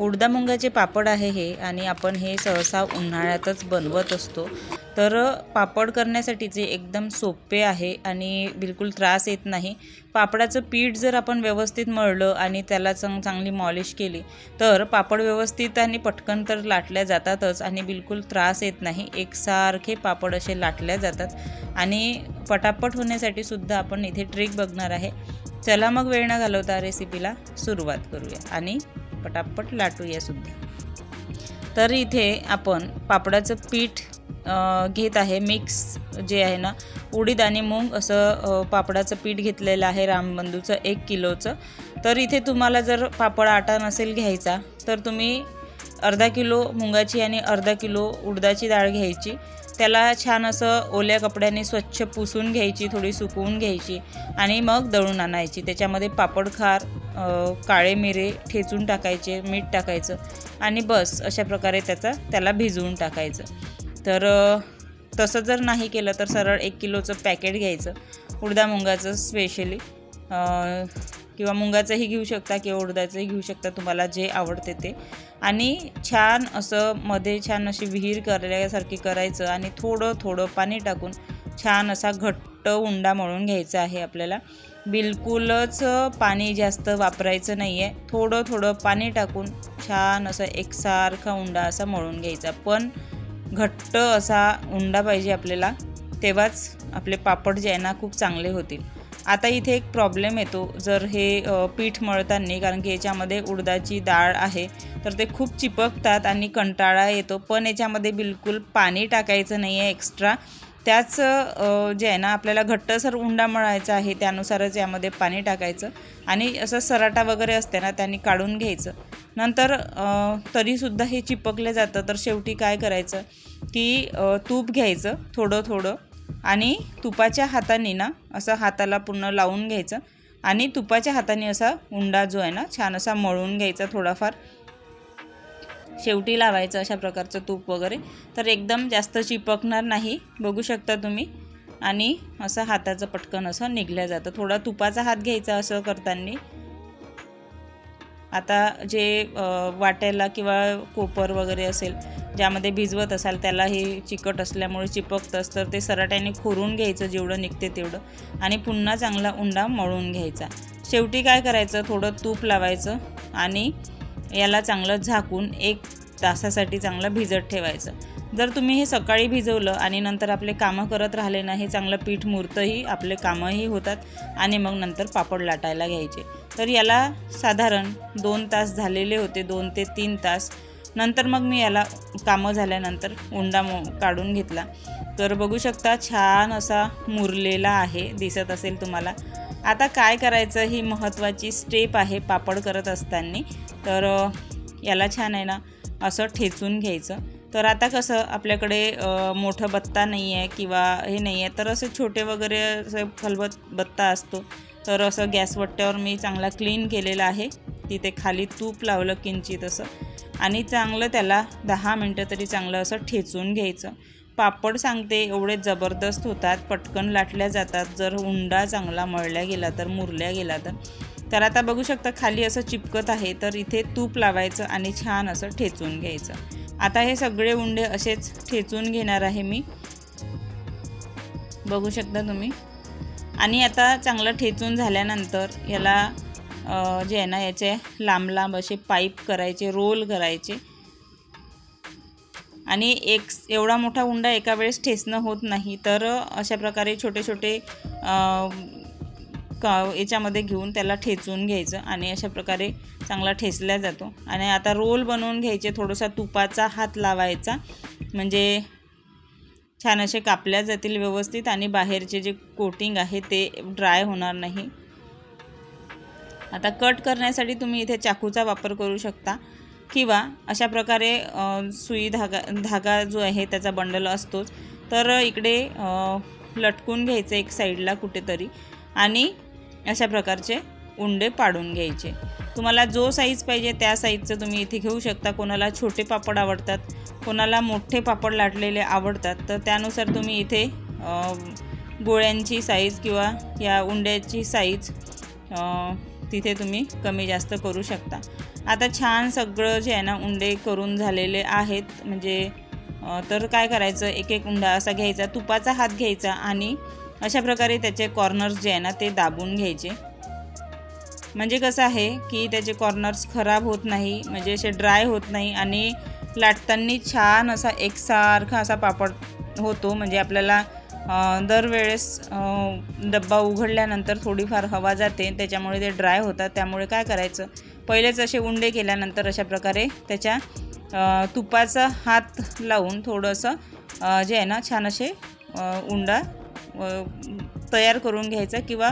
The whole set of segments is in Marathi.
उडदा मुंगाचे पापड आहे हे आणि आपण हे सहसा उन्हाळ्यातच बनवत असतो. तर पापड करण्यासाठीचे एकदम सोपे आहे आणि बिलकुल त्रास येत नाही पापडाचं पीठ जर आपण व्यवस्थित मळलं आणि त्याला चांग चांगली मॉलिश केली तर पापड व्यवस्थित आणि पटकन तर लाटल्या जातातच आणि बिलकुल त्रास येत नाही. एकसारखे पापड असे लाटल्या जातात आणि पटापट होण्यासाठी सुद्धा आपण इथे ट्रिक बघणार आहे. चला मग वेळ न घालवता रेसिपीला सुरुवात करूया आणि पटापट लाटूया सुद्धा. तर इथे आपण पापडाचं पीठ घेत आहे. मिक्स जे आहे ना उडीद आणि मूग असं पापडाचं पीठ घेतलेलं आहे रामबंधूचं एक किलोचं. तर इथे तुम्हाला जर पापड आटा नसेल घ्यायचा तर तुम्ही अर्धा किलो मुंगाची आणि अर्धा किलो उडदाची डाळ घ्यायची. त्याला छान असं ओल्या कपड्याने स्वच्छ पुसून घ्यायची थोडी सुकवून घ्यायची आणि मग दळून आणायची. त्याच्यामध्ये पापड खार काळे मिरे ठेचून टाकायचे मीठ टाकायचं आणि बस अशा प्रकारे त्याचा त्याला भिजवून टाकायचं. तर तसं जर नाही केलं तर सरळ एक किलोचं पॅकेट घ्यायचं. उडदा मुंगाचं स्पेशली किंवा मुंगाचंही घेऊ शकता किंवा उडदाचंही घेऊ शकता तुम्हाला जे आवडते ते. आणि छान असं मध्ये छान अशी विहीर करल्यासारखी करायचं आणि थोडं थोडं पाणी टाकून छान असा घट्ट उंडा मळून घ्यायचा आहे आपल्याला. बिलकुलच पाणी जास्त वापरायचं नाही आहे थोडं थोडं पाणी टाकून छान असं एकसारखा उंडा असा मळून घ्यायचा. पण घट्ट असा उंडा पाहिजे आपल्याला तेव्हाच आपले पापड जे आहे ना खूप चांगले होतील. आता इथे एक प्रॉब्लेम येतो. जर हे पीठ मळताना कारण की याच्यामध्ये उडदाची डाळ आहे तर ते खूप चिपकतात आणि कंटाळा येतो. पण याच्यामध्ये बिलकुल पाणी टाकायचं नाही आहे एक्स्ट्रा. त्याच जे आहे ना आपल्याला घट्टसर उंडा मळायचा आहे त्यानुसारच यामध्ये पाणी टाकायचं आणि असं सराटा वगैरे असते ना त्यांनी काढून घ्यायचं. नंतर तरीसुद्धा हे चिपकलं जातं. तर शेवटी काय करायचं की तूप घ्यायचं थोडं थोडं आणि तुपाच्या हाताने ना असं हाताला पूर्ण लावून घ्यायचं आणि तुपाच्या हाताने असा उंडा जो आहे ना छान असा मळून घ्यायचा थोडाफार. शेवटी लावायचं अशा प्रकारचं तूप वगैरे. तर एकदम जास्त चिपकणार नाही बघू शकता तुम्ही. आणि असं हाताचं पटकन असं निघलं जातं. थोडा तुपाचा हात घ्यायचा असं करताना. आता जे वाट्याला किंवा कोपर वगैरे असेल ज्यामध्ये भिजवत असाल त्याला हे चिकट असल्यामुळे चिपकतंच. तर ते सराट्याने खोरून घ्यायचं जेवढं निघते तेवढं. आणि पुन्हा चांगला उंडा मळून घ्यायचा. शेवटी काय करायचं? थोडं तूप लावायचं आणि याला चांगलं झाकून एक तासासाठी चांगलं भिजत ठेवायचं. जर तुम्ही हे सकाळी भिजवलं आणि नंतर आपले कामं करत राहिले ना हे चांगलं पीठ मुरतंही आपले कामंही होतात आणि मग नंतर पापड लाटायला घ्यायचे. तर याला साधारण दोन तास झालेले होते दोन ते तीन तास. नंतर मग मी याला कामं झाल्यानंतर उंडा मो काढून घेतला. तर बघू शकता छान असा मुरलेला आहे दिसत असेल तुम्हाला. आता काय करायचं ही महत्त्वाची स्टेप आहे पापड करत असताना. तर याला छान आहे ना असं ठेचून घ्यायचं. तर आता कसं आपल्याकडे मोठं बत्ता नाही आहे किंवा हे नाही आहे तर असं छोटे वगैरे असं खलबत बत्ता असतो. तर असं गॅसवट्ट्यावर मी चांगला क्लीन केलेला आहे. तिथे खाली तूप लावलं किंचित असं. आणि चांगलं त्याला दहा मिनटं तरी चांगलं असं ठेचून घ्यायचं. पापड सांगते एवढे जबरदस्त होतात पटकन लाटल्या जातात. जर उंडा चांगला मळल्या गेला तर मुरल्या गेला तर. तर आता बघू शकता खाली असं चिपकत आहे तर इथे तूप लावायचं आणि छान असं ठेचून घ्यायचं. आता हे सगळे उंडे असेच ठेचून घेणार आहे मी. बघू शकता तुम्ही. आणि आता चांगलं ठेचून झाल्यानंतर याला जे आहे ना याचे लांब लांब असे पाईप करायचे रोल करायचे. आणि एक एवढा मोठा हुंडा एका वेळेस ठेचणं होत नाही तर अशा प्रकारे छोटे छोटे क का याच्यामध्ये घेऊन त्याला ठेचून घ्यायचं आणि अशा प्रकारे चांगला ठेचला जातो. आणि आता रोल बनवून घ्यायचे थोडासा तुपाचा हात लावायचा म्हणजे छान असे कापल्या जातील व्यवस्थित आणि बाहेरचे जे कोटिंग आहे ते ड्राय होणार नाही. आता कट करण्यासाठी तुम्ही इथे चाकूचा वापर करू शकता. किंवा अशा प्रकारे सुई धागा धागा जो आहे त्याचा बंडल असतोच. तर इकडे लटकून घ्यायचं एक साईडला कुठेतरी आणि अशा प्रकारचे उंडे पाडून घ्यायचे. तुम्हाला जो साईज पाहिजे त्या साईजचं तुम्ही इथे घेऊ शकता. कोणाला छोटे पापड आवडतात कोणाला मोठे पापड लाटलेले आवडतात तर त्यानुसार तुम्ही इथे गोळ्यांची साईज किंवा या उंड्याची साईज तिथे तुम्ही कमी जास्त करू शकता. आता छान सगळं जे आहे ना उंडे करून झालेले आहेत. म्हणजे तर काय करायचं? एक एक उंडा असा घ्यायचा तुपाचा हात घ्यायचा आणि अशा प्रकारे त्याचे कॉर्नर्स जे आहे ना ते दाबून घ्यायचे. म्हणजे कसं आहे की त्याचे कॉर्नर्स खराब होत नाही म्हणजे असे ड्राय होत नाही आणि लाटताना छान असा एकसारखा असा पापड होतो. म्हणजे आपल्याला दरवेळेस डब्बा उघडल्यानंतर थोडीफार हवा जाते त्याच्यामुळे ते ड्राय होतात. त्यामुळे काय करायचं? पहिलेच असे उंडे केल्यानंतर अशा प्रकारे त्याच्या तुपाचा हात लावून थोडंसं जे आहे ना छान असे उंडा तयार करून घ्यायचा किंवा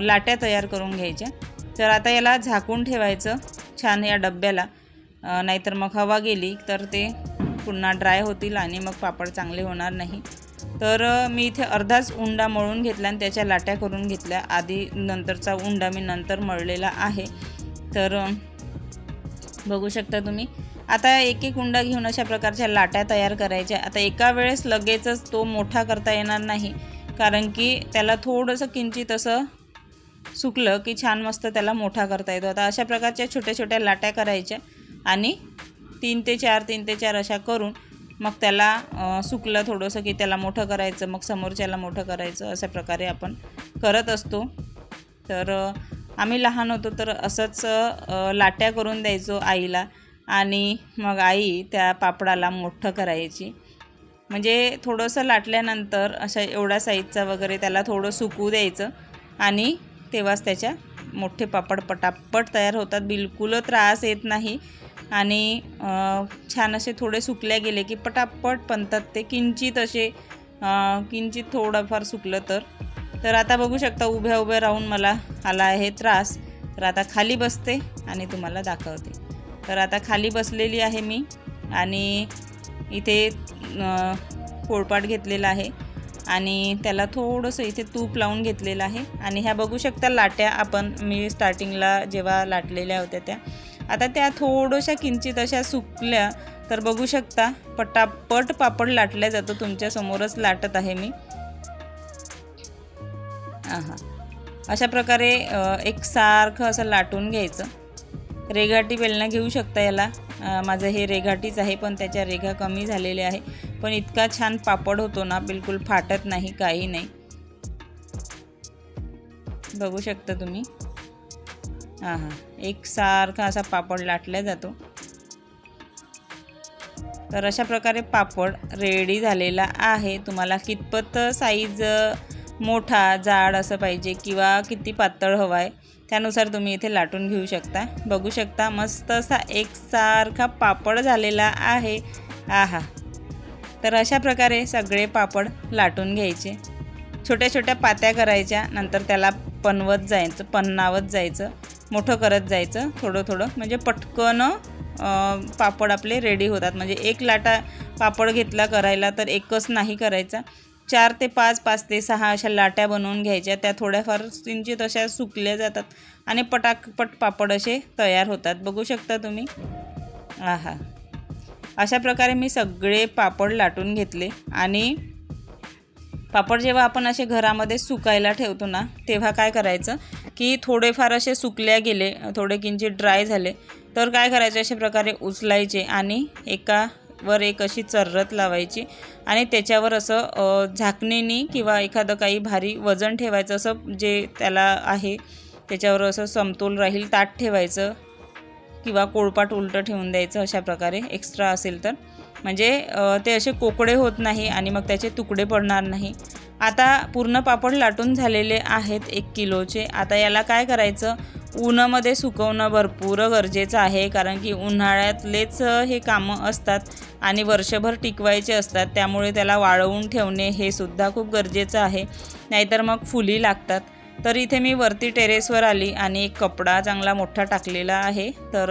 लाट्या तयार करून घ्यायच्या. तर आता याला झाकून ठेवायचं छान या डब्याला. नाहीतर मग हवा गेली तर ते पुन्हा ड्राय होतील आणि मग पापड चांगले होणार नाही. तर मी इथे अर्धाच उंडा मळून घेतला आणि त्याच्या लाट्या करून घेतल्या. आधी नंतरचा उंडा मी नंतर मळलेला आहे. तर बघू शकता तुम्ही. आता एक एक कुंडा घेऊन अशा प्रकारच्या लाट्या तयार करायच्या. आता एका वेळेस लगेचच तो मोठा करता येणार नाही. कारण की त्याला थोडंसं किंचित असं सुकलं की छान मस्त त्याला मोठा करता येतो. आता अशा प्रकारच्या छोट्या छोट्या लाट्या करायच्या आणि तीन ते चार तीन ते चार अशा करून मग त्याला सुकलं थोडंसं की त्याला मोठं करायचं मग समोरच्याला मोठं करायचं अशा प्रकारे आपण करत असतो. तर आम्ही लहान होतो तर असंच लाट्या करून द्यायचो आईला आणि मग आई त्या पापडाला मोठं करायची. म्हणजे थोडंसं लाटल्यानंतर अशा एवढ्या साईजचा वगैरे त्याला थोडं सुकू द्यायचं आणि तेव्हाच त्याच्या मोठे पापड पटापट तयार होतात. बिलकुल त्रास येत नाही आणि छान असे थोडे सुकले गेले की पटापट पणतात ते. किंचित असे किंचित थोडंफार सुकलं तर तर आता बघू शकता उभ्या उभ्या राहून मला आला आहे त्रास. तर आता खाली बसते आणि तुम्हाला दाखवते. तर आता खाली बसलेली आहे मी आणि इथे पोळपाट घेतलेला आहे आणि त्याला थोडंसं इथे तूप लावून घेतलेलं आहे. आणि ह्या बघू शकता लाट्या आपण मी स्टार्टिंगला जेव्हा लाटलेल्या होत्या त्या आता त्या थोड्याशा किंचित अशा सुकल्या तर बघू शकता पटापट पापड लाटल्या जातो. तुमच्यासमोरच लाटत आहे मी. हां. अशा प्रकारे एक सारखं असं लाटून घ्यायचं. रेघाटी बेलना घेऊ शकता याला. माझं हे रेघाटीच आहे पण त्याच्या रेघा कमी झालेल्या आहे. पण इतका छान पापड होतो ना बिलकुल फाटत नाही काही नाही. बघू शकता तुम्ही. हां हां. एकसारखा असा पापड लाटला जातो. तर अशा प्रकारे पापड रेडी झालेला आहे. तुम्हाला कितपत साईज मोठा जाड असं पाहिजे किंवा किती पातळ हवा आहे त्यानुसार तुम्ही इथे लाटून घेऊ शकता. बघू शकता मस्त असा एकसारखा पापड झालेला आहे. आहा. तर अशा प्रकारे सगळे पापड लाटून घ्यायचे. छोट्या छोट्या पात्या करायच्या नंतर त्याला पनवत जायचं पन्नावत जायचं मोठं करत जायचं थोडं थोडं. म्हणजे पटकन पापड आपले रेडी होतात. म्हणजे एक लाटा पापड घेतला करायला तर एकच नाही करायचा. चार ते पाच पाच ते सहा अशा लाट्या बनवून घ्यायच्या. त्या थोड्याफार किंचित अशा सुकल्या जातात आणि पटाकपट पापड असे तयार होतात. बघू शकता तुम्ही. आहा. अशा प्रकारे मी सगळे पापड लाटून घेतले आणि पापड जेव्हा आपण असे घरामध्ये सुकायला ठेवतो ना तेव्हा काय करायचं की थोडेफार असे सुकल्या गेले थोडे किंचित ड्राय झाले तर काय करायचे? अशा प्रकारे उचलायचे आणि एका वर एक अशी चर्रत लावायची आणि त्याच्यावर असं झाकणीनी झाकणीने किंवा एखादं काही भारी वजन ठेवायचं असं जे त्याला आहे त्याच्यावर असं समतोल राहील ताट ठेवायचं किंवा कोळपाट उलटं ठेवून द्यायचं अशा प्रकारे एक्स्ट्रा असेल तर. म्हणजे ते असे कोकडे होत नाही आणि मग त्याचे तुकडे पडणार नाही. आता पूर्ण पापड लाटून झालेले आहेत एक किलोचे. आता याला काय करायचं? उन्हामध्ये सुकवणं भरपूर गरजेचं आहे कारण की उन्हाळ्यातलेच हे कामं असतात आणि वर्षभर टिकवायचे असतात त्यामुळे त्याला वाळवून ठेवणे हे सुद्धा खूप गरजेचं आहे. नाहीतर मग फुली लागतात. तर इथे मी वरती टेरेसवर आली आणि एक कपडा चांगला मोठा टाकलेला आहे. तर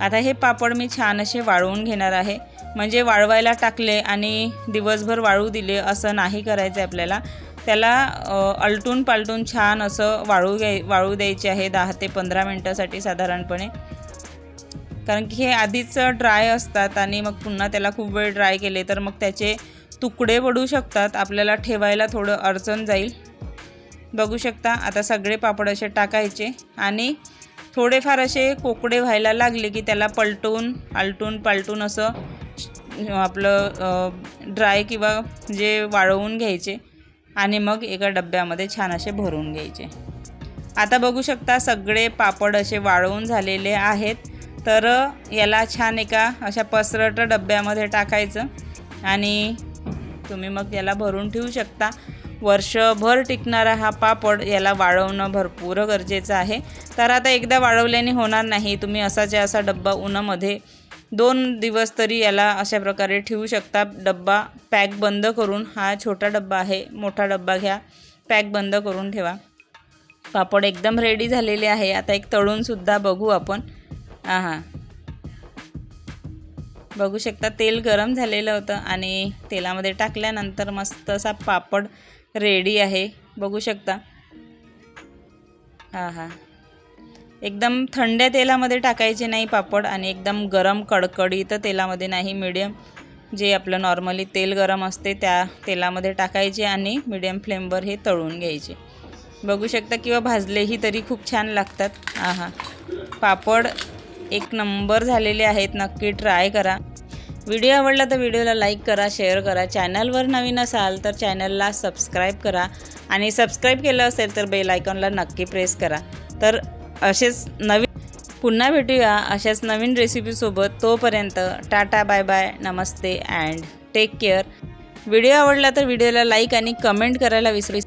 आता हे पापड मी छान असे वाळवून घेणार आहे. म्हणजे वाळवायला टाकले आणि दिवसभर वाळू दिले असं नाही करायचं आहे आपल्याला. त्याला अलटून पालटून छान असं वाळू घ्याय वाळू द्यायचे आहे दहा ते पंधरा मिनटासाठी साधारणपणे. कारण की हे आधीच ड्राय असतात आणि मग पुन्हा त्याला खूप वेळ ड्राय केले तर मग त्याचे तुकडे पडू शकतात. आपल्याला ठेवायला थोडं अडचण जाईल. बघू शकता आता सगळे पापड असे टाकायचे आणि थोडेफार असे कोकडे व्हायला लागले की त्याला पलटून आलटून पालटून असं आपलं ड्राय किंवा जे वाळवून घ्यायचे आणि मग एका डब्यामध्ये छान असे भरून घ्यायचे. आता बघू शकता सगळे पापड असे वाळवून झालेले आहेत. तर याला छान एका अशा पसरट डब्यामध्ये टाकायचं आणि तुम्ही मग याला भरून ठेवू शकता. वर्षभर टिकणारा हा पापड याला वाळवणं भरपूर गरजेचं आहे. तर आता एकदा वाळवल्याने होणार नाही. तुम्ही असाच्या असा डब्बा उन्हामध्ये दोन दिवस तरी याला अशा प्रकारे ठेवू शकता. डब्बा पॅक बंद करून हा छोटा डब्बा आहे मोठा डब्बा घ्या पॅक बंद करून ठेवा. पापड एकदम रेडी झालेले आहे. आता एक तळूनसुद्धा बघू आपण. हां हां बघू शकता तेल गरम झालेलं होतं आणि तेलामध्ये टाकल्यानंतर मस्त असा पापड रेडी आहे. बघू शकता. हां हां एकदम थंड्या तेलामध्ये टाकायचे नाही पापड आणि एकदम गरम कडकडीत तेलामध्ये नाही मिडियम जे आपलं नॉर्मली तेल गरम असते त्या तेलामध्ये टाकायचे आणि मिडियम फ्लेमवर हे तळून घ्यायचे. बघू शकता किंवा भाजलेही तरी खूप छान लागतात. आहा. पापड एक नंबर झालेले आहेत नक्की ट्राय करा. व्हिडिओ आवडला तर व्हिडिओला लाईक करा शेअर करा. चॅनलवर नवीन असाल तर चॅनलला सबस्क्राईब करा. आणि सबस्क्राईब केलं असेल तर बेल आयकॉनला नक्की प्रेस करा. तर असेच नवीन पुन्हा भेटूया अशाच नवीन रेसिपीसोबत तोपर्यंत टाटा बाय बाय नमस्ते अँड टेक केअर व्हिडिओ आवडला तर व्हिडिओला लाईक आणि कमेंट करायला विसरू